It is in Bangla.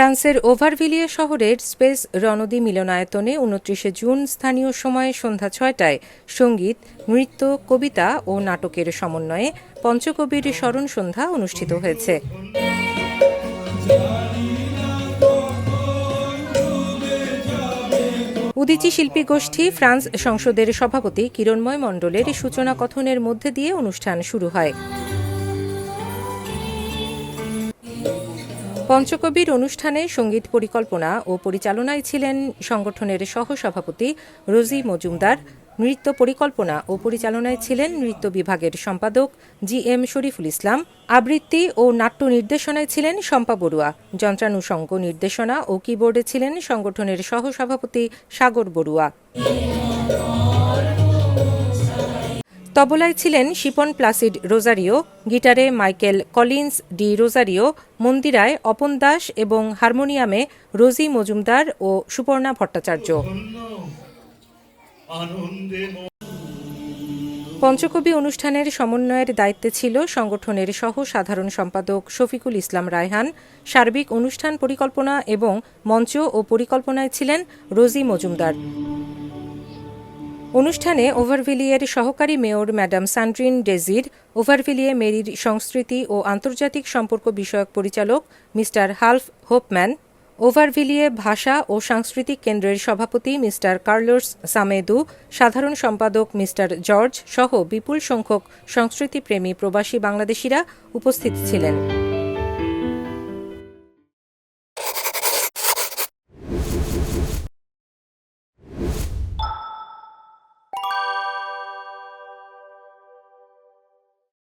ফ্রান্সের ওভারভিলিয়ে শহরের স্পেস রণদি মিলনায়তনে উনত্রিশে জুন স্থানীয় সময়ে সন্ধ্যা ছয়টায় সংগীত, নৃত্য, কবিতা ও নাটকের সমন্বয়ে পঞ্চকবির স্মরণ সন্ধ্যা অনুষ্ঠিত হয়েছে। উদিচি শিল্পী গোষ্ঠী ফ্রান্স সংসদের সভাপতি কিরণময় মণ্ডলের সূচনা কথনের মধ্যে দিয়ে অনুষ্ঠান শুরু হয়। পঞ্চকবির অনুষ্ঠানে সংগীত পরিকল্পনা ও পরিচালনায় ছিলেন সংগঠনের সহসভাপতি রোজি মজুমদার, নৃত্য পরিকল্পনা ও পরিচালনায় ছিলেন নৃত্য বিভাগের সম্পাদক জি এম শরীফুল ইসলাম, আবৃত্তি ও নাট্য নির্দেশনায় ছিলেন শম্পা বড়ুয়া যন্ত্রানুষঙ্গ নির্দেশনা ও কিবোর্ডে ছিলেন সংগঠনের সহসভাপতি সাগর বড়ুয়া। তবলায় ছিলেন শিপন প্লাসিড রোজারিও, গিটারে মাইকেল কলিন্স ডি রোজারিও, মন্দিরায় অপন দাস এবং হারমোনিয়ামে রোজি মজুমদার ও সুপর্ণা ভট্টাচার্য। পঞ্চকবি অনুষ্ঠানের সমন্বয়ের দায়িত্বে ছিল সংগঠনের সহ সাধারণ সম্পাদক শফিকুল ইসলাম রায়হান। সার্বিক অনুষ্ঠান পরিকল্পনা এবং মঞ্চ ও পরিকল্পনায় ছিলেন রোজি মজুমদার। অনুষ্ঠানে ওভারভিলিয়ের সহকারী মেয়র ম্যাডাম সান্ড্রিন ডেজির, ওভারভিলিয়ে মেরির সংস্কৃতি ও আন্তর্জাতিক সম্পর্ক বিষয়ক পরিচালক মিস্টার হালফ হোপম্যান, ওভারভিলিয়ে ভাষা ও সাংস্কৃতিক কেন্দ্রের সভাপতি মিস্টার কার্লোস সামেদু, সাধারণ সম্পাদক মিস্টার জর্জ সহ বিপুল সংখ্যক সংস্কৃতিপ্রেমী প্রবাসী বাংলাদেশিরা উপস্থিত ছিলেন।